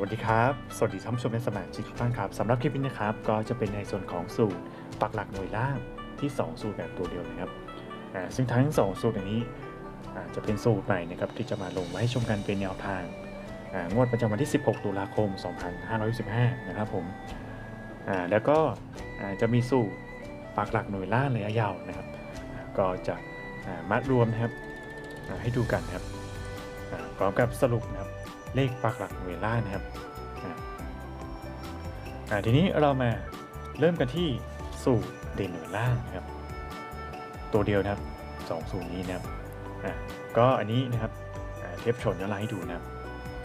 วัสดีครับ สวัสดีท่านผู้ชมและสมาชิกทุกท่านครับสำหรับคลิปนี้นะครับ ก็จะเป็นในส่วนของสูตรปักหลักหน่วยล่างที่ 2 สูตรแบบตัวเดียวนะครับซึ่งทั้ง 2 สูตรอันนี้จะเป็นสูตรใหม่นะครับที่จะมาลงไว้ให้ชมกันเป็นแนวทางงวดประจำวันที่ 16 ตุลาคม 2515 นะครับผมแล้วก็จะมีสูตรปักหลักหน่วยล่างระยะยาวนะครับ ก็จะอ่ามัดรวมนะครับให้ดูกันนะครับอ่าพร้อมกับสรุปนะครับ เลขปักหลักหน่วยล่างนะครับทีนี้เรามาเริ่มกันที่สูตรเด่นหน่วยล่างนะครับ ตัวเดียวนะครับสองสูตรนี้นะครับก็อันนี้นะครับเทปชนย้อนหลังให้ดูนะครับ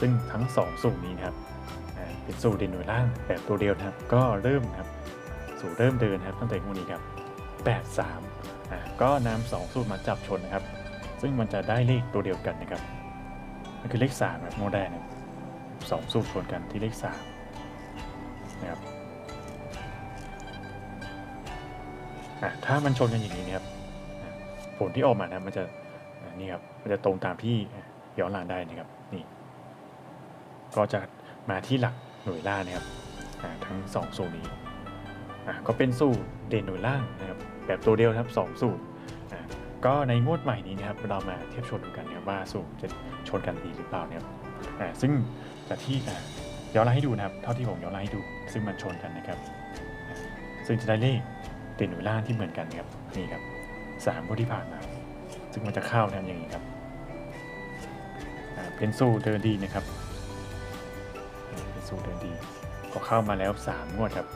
ซึ่งทั้งสองสูตรนี้นะครับเป็นสูตรเด่นหน่วยล่างแบบตัวเดียวนะครับ ก็เริ่มนะครับสูตรเริ่มเดินครับตั้งแต่งวดนี้ครับ83อ่าก็นำสองสูตรมาจับชนนะครับ ซึ่งมันจะได้เลขตัวเดียวกันนะครับ ก็คือเลขสามแบบโมได้นะครับสองสูตรชนกันที่เลขสามนะครับอะถ้ามันชนกันอย่างนี้นะครับอะผลที่ออกมานะมันจะนี่ครับมันจะตรงตามที่ย้อนหลังได้นะครับนี่ก็จะมาที่หลักหน่วยล่างนะครับอะทั้งสองสูตรนี้อะก็เป็นสูตรเด่นหน่วยล่างนะครับแบบตัวเดียวนะครับสองสูตรอะ ก็ในงวดใหม่นี้นะครับเรามาเทียบชนดูกันนะว่าสูตรจะชนกันดีหรือเปล่าเนี่ยครับอ่าซึ่งจากที่อ่าย้อนไล่ให้ดูนะครับ เท่าที่ผมย้อนไล่ให้ดู ซึ่งมันชนกันนะครับ ซึ่งจะได้เลขเดนหน่วยล่างที่เหมือนกันครับนี่ครับสามงวดที่ผ่านมา ซึ่งมันจะเข้านะอย่างนี้ครับอ่าเป็นสูตรเดินดีนะครับเป็นสูตรเดินดีก็เข้ามาแล้วสามงวดครับ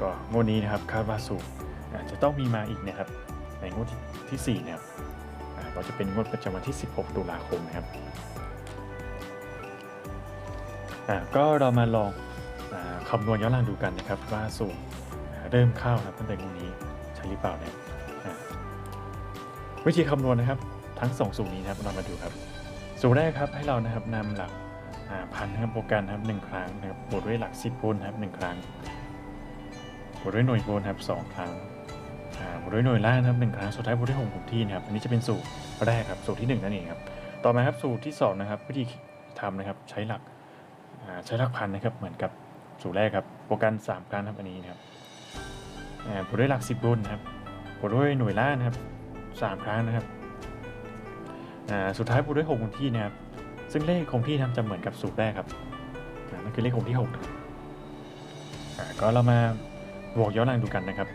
ก็งวดนี้นะครับคาดว่าสูตรอ่าจะต้องมีมาอีกนะครับ ในงวดที่ที่สี่นะครับอ่าก็จะเป็นงวดประจำวันที่ 16 ตุลาคมนะครับก็เรามาลองอคำนวณย้อนหลังดูกันนะครับ ว่าสูตรเริ่มเข้านะครับตั้งแต่งวดนี้ใช่หรือเปล่าเนี่ยวิธีคำนวณนะครับทั้งสองสูตรนี้นะครับเรามาดูครับสูตรแรกครับให้เรานะครับนำหลักพันนะครับโปรแกรมนะครับหนึ่งครั้งนะครับบวกด้วยหลักสิบโวลต์นะครับหนึ่งครั้งบวกด้วยหน่วยโวลต์นะครับสองครั้ง ด้วยหน่วยล่างนะครับหนึ่งครั้งสุดท้ายบทด้วยหกคงที่นะครับอันนี้จะเป็นสูตรแรกครับสูตรที่หนึ่งนั่นเองครับต่อมาครับสูตรที่สองนะครับวิธีทำนะครับใช้หลักใช้หลักพันนะครับเหมือนกับสูตรแรกครับโปรแกรมสามครั้งครับอันนี้นะครับบทด้วยหลักสิบรุ่นนะครับบทด้วยหน่วยล่างนะครับสามครั้งนะครับสุดท้ายบทด้วยหกคงที่นะครับซึ่งเลขคงที่นะครับจะเหมือนกับสูตรแรกครับนั่นคือเลขคงที่หกนะครับก็เรามาบวกย้อนหลังดูกันนะครับ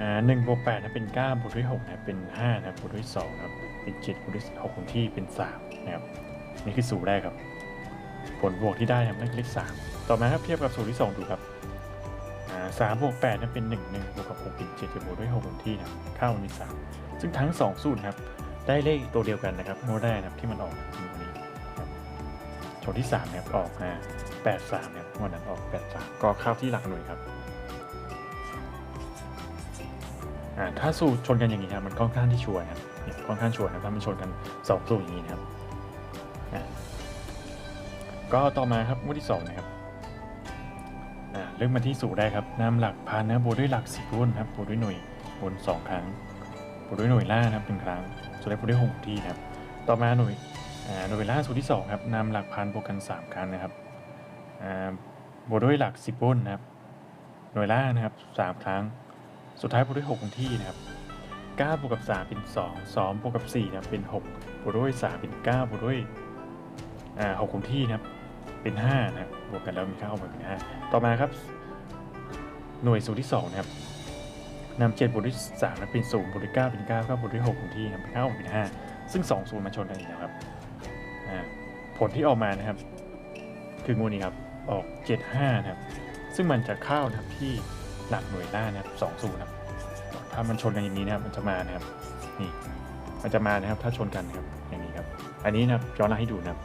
อ่าหนึ่งบวกแปดนะเป็นเก้าบวกด้วยหกนะเป็นห้านะบบวกด้วยสองครับเป็นเจ็ดบวกด้วยหกคงที่เป็นสามนะครับนี่คือสูตรแรกครับ ผลบวกที่ได้นะครับนั่นคือเลขสามต่อมาครับเทียบกับสูตรที่สองดูครับสามบวกแปดนะเป็นหนึ่งหนึ่งบวกกับหกเป็นเจ็ดบวกด้วยหกคงที่นะครับข้าวมันมีสามซึ่งทั้งสองสูตรครับได้เลขตัวเดียวกันนะครับโมได้นะครับที่มันออกที่วันนี้โจทย์ที่สามนะครับออกมาแปดสามนะครับวันนั้นออกแปดสามก็เข้าที่หลักหน่วยครับ ถ้าสูตรชนกันอย่างนี้นะครับมันค่อนข้างที่ชัวร์นะครับเนี่ยค่อนข้างชัวร์นะครับถ้ามันชนกันสองสูตรอย่างนี้นะครับก็ต่อมาครับงวดที่สองนะครับเริ่มมาที่สูตรแรกครับนำหลักพันนะบวกด้วยหลักสิบรุ่นครับบวกด้วยหน่วยบนสองครั้งบวกด้วยหน่วยล่านะครับหนึ่งครั้งสุดท้ายบวกด้วยหกที่ครับ ต่อมาหน่วยหน่วยล่าสูตรที่สองครับนำหลักพันบวกกันสามครั้งนะครับบวกด้วยหลักสิบรุ่นนะครับหน่วยล่านะครับสามครั้ง สุดท้ายบวกด้วย6คงที่นะครับ9บวกกับ 3 เป็น 2 2บวกกับ4นะครับเป็น 6 บวกด้วย 3 เป็น 9 บวกด้วยอ่า6คงที่นะครับ เป็น 5 นะครับ บวกกันแล้วมีค่าออกมาเป็น 5 ต่อมาครับ หน่วยสูตรที่ 2 นะครับนำ7บวกด้วย3นะเป็น0บวกด้วย9เป็น9 9บวกด้วย6คงที่นะเป็นค่าออกมาเป็น 5 ซึ่ง2สูตรมาชนกันอีกแล้วครับอ่าผลที่ออกมานะครับ คืองูนี้ครับ ออก 75 นะครับ ซึ่งมันจะเข้านะครับที่ หลักหน่วยล่านะครับสองสูนะครับถ้ามันชนกันอย่างนี้นะครับมันจะมานะครับนี่มันจะมานะครับ ถ้าชนกันนะครับอย่างนี้ครับ อันนี้นะครับย้อนหลังให้ดูนะครับ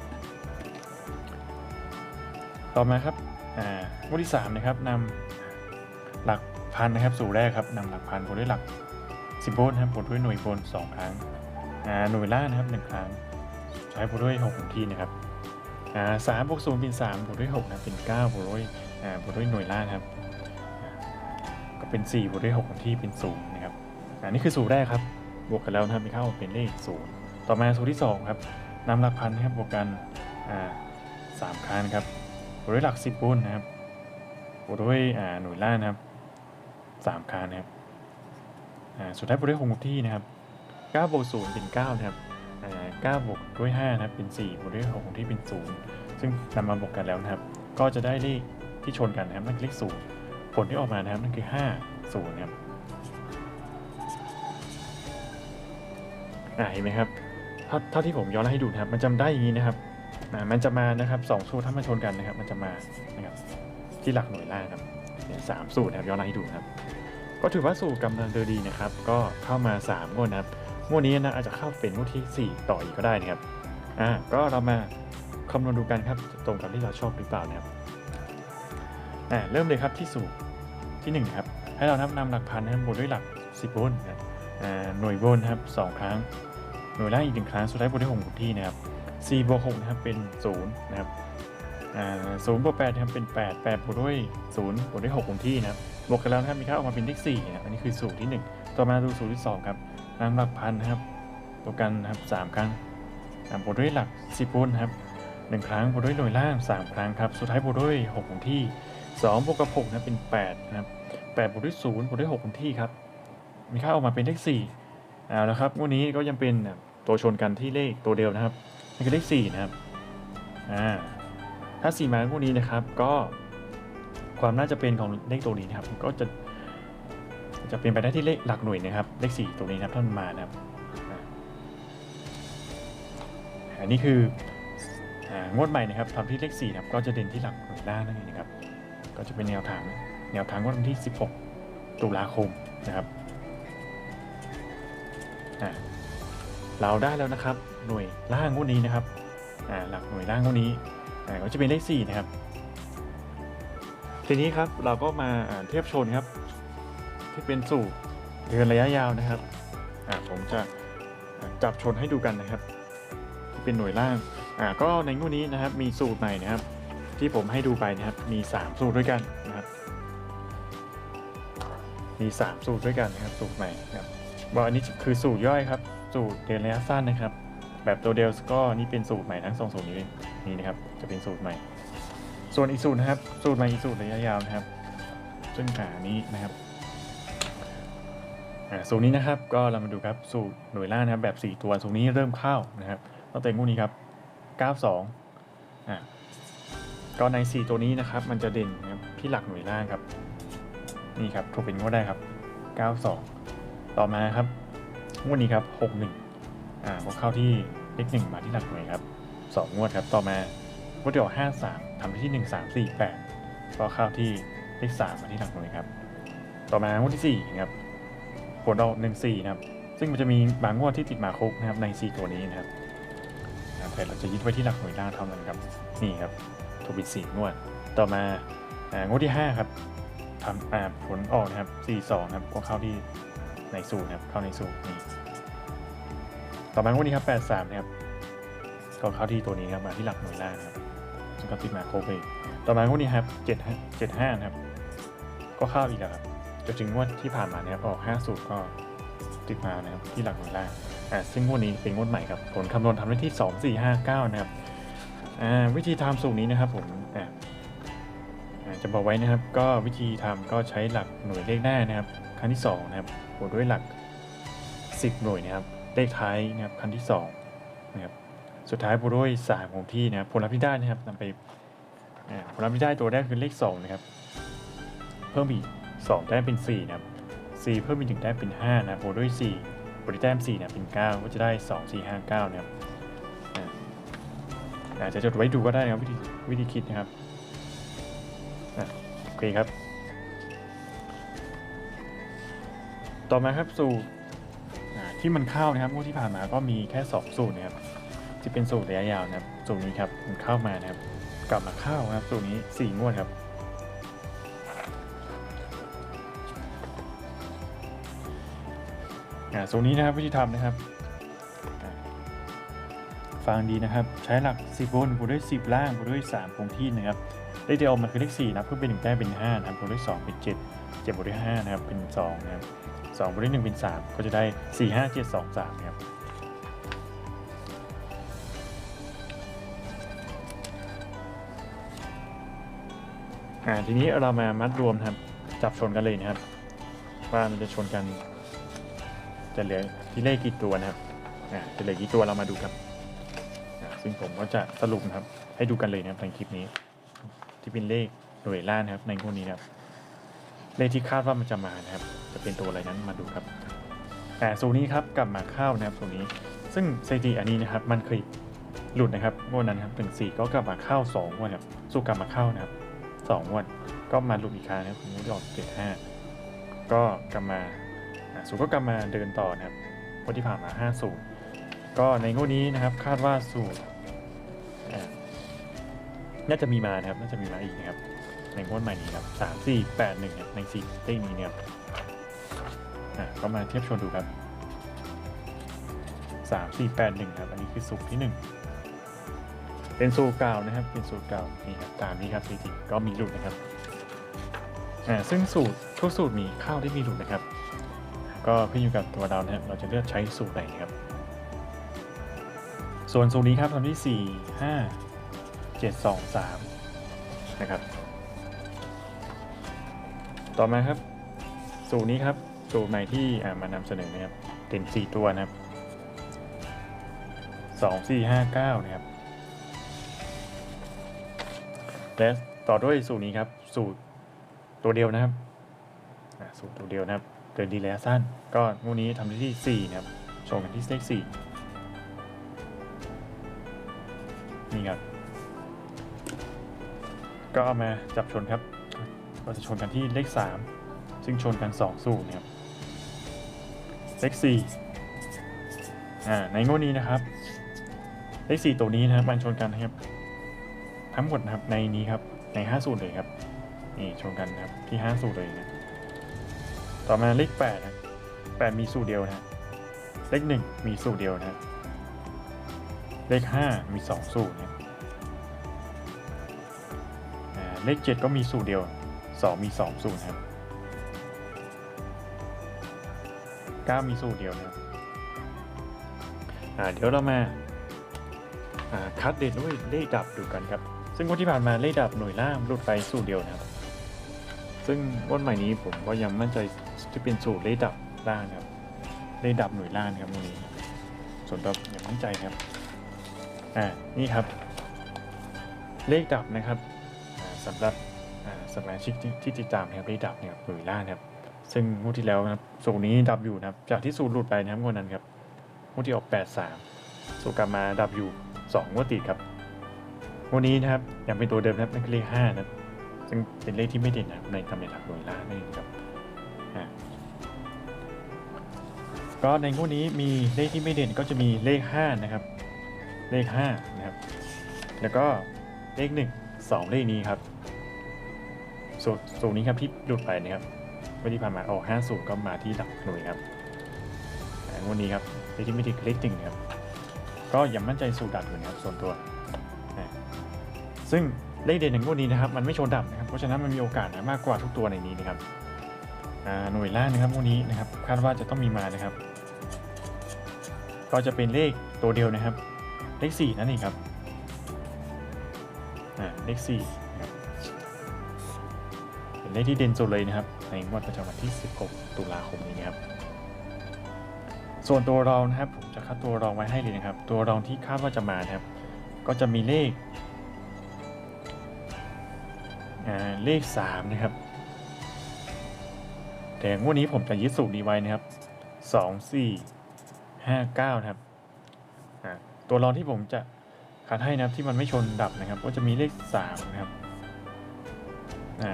ต่อมาครับอ่างวดที่สามนะครับนำหลักพันนะครับสู่แรกครับนำหลักพันบวกด้วยหลักสิบโวลต์นะครับบวกด้วยหน่วยโวลต์สองครั้งอ่าหน่วยล่างนะครับหนึ่งครั้งใช้บวกด้วยหกของที่นะครับอ่าสามบวกศูนย์เป็นสามบวกด้วยหกนะเป็นเก้าบวกด้วยอ่าบวกด้วยหน่วยล่างนะครับ ก็เป็น4บวกด้วย6ของที่เป็น0นะครับอันนี้คือสูตรแรกครับ บวกกันแล้วนะครับมีค่าเป็นเลข0ต่อมาสูตรที่2ครับนำหลักพันนะครับบวกกันอ่าสามครั้งนครับบวกด้วยหลักสิบบุญนะครับบวกด้วยอ่าหน่วยล่างนะครับสามครั้งนะครับอ่าสุดท้ายบวกด้วยหกคงที่นะครับเก้าบวกศูนย์เป็นเก้านะครับอ่าเก้าบวกด้วยห้านะครับเป็นสี่บวกด้วยหกคงที่เป็นศูนย์ซึ่งนำมาบวกกันแล้วนะครับ ก็จะได้เลขที่ชนกันนะครับนั่นคือเลขศูนย์ ผลที่ออกมานะครับนั่นคือห้าศูนครับอ่าเห็นไหมครับเท่าท,ที่ผมย้อนให้ดูนะครับ มันจำได้อย่างนี้นะครับอ่ามันจะมานะครับสองสูตรถ้ามาชนกันนะครับ มันจะมานะครับที่หลักหน่วยล่างครับเนี่ยสามสูตรนะครับย้อนให้ดูนะครับ ก็ถือว่าสูตรกำลังเดินดีนะครับ ก็เข้ามา3งวดนะครับงวดนี้นะอาจจะเข้าเป็นงวดที่ 4 ต่ออีกก็ได้นะครับอ่าก็เรามาคำนวณดูกันครับตรงกับที่เราชอบหรือเปล่านะครับอ่าเริ่มเลยครับที่สูตร ที่1นะครับให้เรานับนำหลักพันนะครับบวกด้วยหลัก 10โวลต์นะหน่วยโวลต์นครับสองครั้ง หน่วยล่างอีกหนึ่งครั้งสุดท้ายบวกด้วยหกคงที่นะครับ4บวก6นะครับเป็น0นะครับศูนย์บวก8นะครับเป็น8 8บวกด้วย0บวกด้วย6คงที่นะครับบวกกันแล้วนะครับมีค่าออกมาเป็นเลข4นะอันนี้คือสูตรที่ 1 ต่อมาดูสูตรที่ 2 ครับนำหลักพันนะครับตัวกันนะครับ3ครั้งบวกด้วยหลัก10โวลต์นครับ1ครั้งบวกด้วยหน่วยล่าง 3 ครั้งครับสุดท้ายบวกด้วย6คงที่ 2บวกกับ6นะเป็น8นะครับ8บวกด้วย0บวกด้วย6คงที่ครับ มีค่าออกมาเป็นเลข4เอาละครับงวดนี้ก็ยังเป็นตัวชนกันที่เลขตัวเดียวนะครับนั่นคือเลข4นะครับอ่าถ้า 4 มางวดนี้นะครับก็ความน่าจะเป็นของเลขตัวนี้นะครับก็จะจะเป็นไปได้ที่เลขหลักหน่วยนะครับ เลข 4ตัวนี้นะครับถ้ามันมานะครับอันนี้คืออ่างวดใหม่นะครับทำที่เลข4นะครับก็จะเด่นที่หลักหน่วยล่างนั่นเองนะครับ ก็จะเป็นแนวทางแนวทางวันที่ 16 ตุลาคมนะครับเราได้แล้วนะครับ หน่วยล่างวดนี้นะครับหลักหน่วยล่างวดนี้ก็จะเป็นเลข4นะครับ ทีนี้ครับเราก็มาเทียบชนครับ ที่เป็นสูตรเดินระยะยาวนะครับผมจะจับชนให้ดูกันนะครับ เป็นหน่วยล่างก็ในงวดนี้นะครับมีสูตรใหม่นะครับ ที่ผมให้ดูไปนะครับมี 3 สูตรด้วยกันนะครับ มี 3 สูตรด้วยกันนะครับสูตรใหม่นะครับบอกอันนี้คือสูตรย่อยครับ สูตรเดินระยะสั้นนะครับ แบบตัวเดลก็นี่เป็นสูตรใหม่ทั้งสองสูตรนี้นี่นะครับ จะเป็นสูตรใหม่ ส่วนอีกสูตรนะครับ สูตรใหม่อีกสูตรระยะยาวนะครับ ซึ่งขานี้นะครับอ่าสูตรนี้นะครับก็เรามาดูครับสูตรหน่วยล่างนะครับแบบ 4 ตัวสูตรนี้เริ่มเข้านะครับตั้งแต่งวดนี้ครับ 92อ่า ก็ใน 4 ตัวนี้นะครับ มันจะเด่นนะครับที่หลักหน่วยล่างครับ นี่ครับถูกเป็นงวดได้ครับ 92 ต่อมาครับงวดนี้ครับ 61 อ่าก็เข้าที่เลขหนึ่งมาที่หลักหน่วยครับสองวดครับ ต่อมางวดที่ออก53ทำไปที่ 1 3 4 8 ก็เข้าที่เลข3มาที่หลักหน่วยครับ ต่อมางวดที่4ครับผลออก1 4นะครับ ซึ่งมันจะมีบางงวดที่ติดมาคุกนะครับใน 4 ตัวนี้นะครับแต่เราจะยึดไว้ที่หลักหน่วยล่างเท่านั้นครับ นี่ครับ ถูกปิด4งวด ต่อมาอ่างวดที่ 5 ครับทำอ่าผลออกนะครับ 42 ครับก็เข้าที่ในสูตรนะครับเข้าในสูตรนี่ต่อมางวดนี้ครับ 83 นะครับ ก็เข้าที่ตัวนี้ครับมาที่หลักหน่วยล่างนะครับซึ่งก็ติดมาโครบเลยต่อมางวดนี้ครับ7 75 นะครับ ก็เข้าอีกแล้วครับจนถึงงวดที่ผ่านมานะครับออก5สูตรก็ติดมานะครับที่หลักหน่วยล่างอ่าซึ่งงวดนี้เป็นงวดใหม่ครับผลคำนวณทำได้ที่ 2 4 5 9 นะครับ วิธีทำสูตรนี้นะครับผมจะบอกไว้นะครับ ก็วิธีทำก็ใช้หลักหน่วยเลขหน้านะครับครั้งที่2นะครับบวกด้วยหลัก 10 หน่วยนะครับ เลขท้ายนะครับครั้งที่2นะครับสุดท้ายบวกด้วย3คงที่นะครับผลลัพธ์ที่ได้นะครับนำไปผลลัพธ์ที่ได้ตัวแรกคือเลข2นะครับเพิ่มอีก2ได้เป็น4นะครับ4เพิ่มอีก1ได้เป็น5นะบวกด้วย4บวกด้วยแต้ม4เนี่ยเป็น 9 ก็จะได้ 2 4 5 9นะครับ อาจจะจดไว้ดูก็ได้นะครับวิธีวิธีคิดนะครับโอเคครับ ต่อมาครับสูตรที่มันเข้านะครับงวดที่ผ่านมาก็มีแค่ 2 สูตรนะครับที่เป็นสูตรระยะยาวนะครับสูตรนี้ครับมันเข้ามานะครับ กลับมาเข้านะครับสูตรนี้ 4 งวดครับสูตรนี้นะครับวิธีทำนะครับ ฟังดีนะครับ ใช้หลัก 10บนบวกด้วย 10 ล่างบวกด้วย 3 คงที่นะครับเลขที่ออกมาคือเลข4นะเพิ่มเป็น1แต้มเป็น 5นะครับบวกด้วย 2 เป็น 7 7บวกด้วย5นะครับเป็น2นะครับ2บวกด้วย1เป็น 3 ก็จะได้ 4 5 7 2 3นะครับอ่าทีนี้เรามามัดรวมครับจับชนกันเลยนะครับ ว่ามันจะชนกัน จะเหลือที่เลขกี่ตัวนะครับอ่าจะเหลือกี่ตัวเรามาดูครับ ซึ่งผมก็จะสรุปนะครับ ให้ดูกันเลยนะครับในคลิปนี้ ที่เป็นเลขหน่วยล่านะครับ ในงวดนี้นะครับ เลขที่คาดว่ามันจะมานะครับ จะเป็นตัวอะไรนั้นมาดูครับแต่สูนี้ครับกลับมาเข้านะครับสูนี้ ซึ่งสถิติอันนี้นะครับ มันเคยหลุดนะครับงวดนั้นครับถึงสี่ก็กลับมาเข้าสองงวดครับสู้กลับมาเข้านะครับสองงวดก็มาหลุดอีกครั้งนะครับผมยอดเจ็ดห้าก็กลับมาสูก็กลับมาเดินต่อนะครับงวดที่ผ่านมาห้าสูตรก็ในงวดนี้นะครับคาดว่าสูตร อ่าน่าจะมีมานะครับ น่าจะมีมาอีกนะครับ ในงวดใหม่นี้ครับสามสี่แปดหนึ่งในสี่เลขนี้เนี่ยครับอะก็มาเทียบชนดูครับสามสี่แปดหนึ่งครับ อันนี้คือสูตรที่หนึ่งเป็นสูตรเก่านะครับ เป็นสูตรเก่านี่ครับตามนี้ครับจริงๆก็มีหลุดนะครับอ่าซึ่งสูตรทุกสูตรมีข้าวที่มีหลุดนะครับ ก็ขึ้นอยู่กับตัวเรานะครับเราจะเลือกใช้สูตรไหนครับ ส่วนสูตรนี้ครับทำที่สี่ห้าเจ็ดสองสามนะครับ ต่อมาครับ สูตรนี้ครับ สูตรใหม่ที่อ่ามานำเสนอนะครับเด่นสี่ตัวนะครับสองสี่ห้าเก้านะครับ และต่อด้วยสูตรนี้ครับ สูตรตัวเดียวนะครับสูตรตัวเดียวนะครับเดินดีระยะสั้น ก็งวดนี้ทำที่สี่นะครับ โชงกันที่เลขสี่ นี่ครับก็เอามาจับชนครับก็จะชนกันที่เลข 3 ซึ่งชนกัน 2 สูตรนะครับ เลข4อ่าในงวดนี้นะครับ เลข 4 ตัวนี้นะครับมันชนกันนะครับ ทั้งหมดนะครับในนี้ครับใน 5 สูตรเลยครับนี่ชนกันนะครับที่ 5 สูตรเลยนะต่อมาเลข8นะ8มีสูตรเดียวนะเลข 1 มีสูตรเดียวนะ เลข 5 มี 2 สูตรนะอ่าเลข 7 ก็มีสูตรเดียว 2 มี 2 สูตรนะครับ9มีสูตรเดียวนะครับอ่าเดี๋ยวเรามาคัดเด่นด้วยเลขดับดูกันครับ ซึ่งวันที่ผ่านมาเลขดับหน่วยล่างหลุดไปสูตรเดียวนะครับ ซึ่งวันใหม่นี้ผมก็ยังมั่นใจที่เป็นสูตรเลขดับล่างนะครับเลขดับหน่วยล่างครับวันนี้ส่วนตัวยังมั่นใจครับ อ่านี่ครับ เลขดับนะครับอ่าสำหรับสมาชิกที่ที่ติดตามนะครับได้ดับเนี่ยหน่วยล่านะครับซึ่งงวดที่แล้วนะครับสูตรนี้ดับอยู่นะครับ จากที่สูตรหลุดไปนะครับงวดนั้นครับงวดที่ออก 83 สูตรกลับมาดับอยู่2งวดติดครับงวดนี้นะครับยังเป็นตัวเดิมนะครับนั่นคือเลข5นะครับซึ่งเป็นเลขที่ไม่เด่นนะครับในตำแหน่งหลักหน่วยล่านั่นเองครับก็ในงวดนี้มีเลขที่ไม่เด่นก็จะมีเลข5นะครับ เลข5นะครับ แล้วก็เลข 1 2 เลขนี้ครับสูตรสูตรนี้ครับที่หลุดไปนะครับวันที่ผ่านมาออก5สูตรก็มาที่หลักหน่วยครับงวันนี้ครับเลขที่ไม่ถึงเลขหนึ่งนะครับ ก็ยังมั่นใจสูตรดับอยู่นะครับส่วนตัว ซึ่งเลขเด่นในงวดนี้นะครับ มันไม่โชว์ดับนะครับ เพราะฉะนั้นมันมีโอกาสนะมากกว่าทุกตัวในนี้นะครับหน่วยล่างนะครับงวดนี้นะครับ คาดว่าจะต้องมีมานะครับ ก็จะเป็นเลขตัวเดียวนะครับ เลข4นั่นเองครับอ่าเลข4นะครับเป็นเลขที่เด่นสุดเลยนะครับ ในงวดประจำวันที่ 16 ตุลาคมนี้นะครับ ส่วนตัวรองนะครับผมจะคัดตัวรองไว้ให้เลยนะครับ ตัวรองที่คาดว่าจะมานะครับ ก็จะมีเลขอ่าเลข 3 นะครับ แต่งวดนี้ผมจะยึดสูตรนี้ไว้นะครับ 2 4 5 9 นะครับ ตัวรองที่ผมจะคัดให้นะครับที่มันไม่ชนดับนะครับ ก็จะมีเลข3นะครับอ่า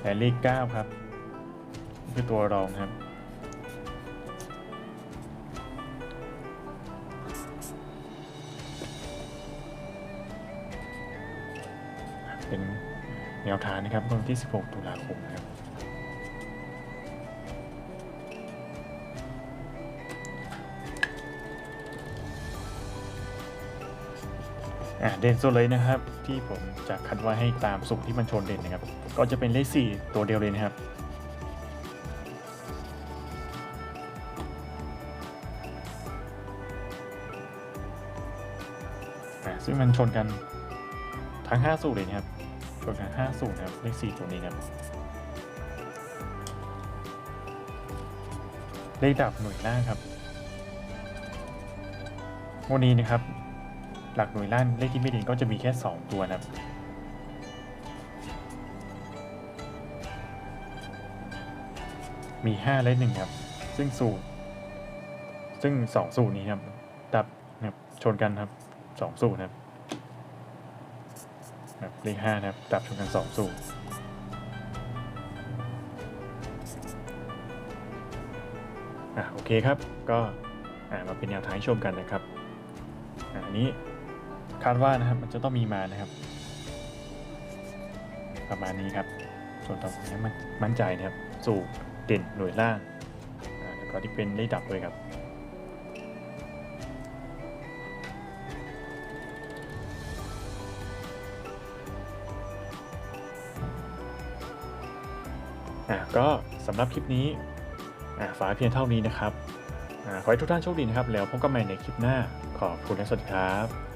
และเลข9ครับ คือตัวรองครับ เป็นแนวทางนะครับวันที่ 16 ตุลาคมนะครับ เด่นสุดเลยนะครับ ที่ผมจะคัดไว้ให้ตามสูตรที่มันชนเด่นนะครับ ก็จะเป็นเลข 4 ตัวเดียวเลยนะครับซึ่งมันชนกันทั้ง5สูตรเลยนะครับชนกัน50นะครับเลข4ตัวนี้ครับเลขดับหน่วยล่างครับวันนี้นะครับ หลักหน่วยล่างเลขที่ไม่ดีก็จะมีแค่ 2 ตัวนะครับมี 5 และ1ครับ ซึ่งสูตร ซึ่ง 2 สูตรนี้ครับดับนะครับชนกันครับ 2 สูตรนะครับครับเลข5นะครับดับชนกัน 2 สูตรอะโอเคครับ ก็อ่ามาเป็นแนวทางให้ชมกันนะครับอ่าอันนี้ คาดว่านะครับมันจะต้องมีมานะครับ ประมาณนี้ครับ ส่วนต่อไปนี้มันมั่นใจนะครับ สู่เด่นหน่วยล่างแล้วก็ที่เป็นได้ดับเลยครับอะก็สำหรับคลิปนี้อะฝากเพียงเท่านี้นะครับอะขอให้ทุกท่านโชคดีนะครับ แล้วพบกันใหม่ในคลิปหน้า ขอบคุณและสวัสดีครับ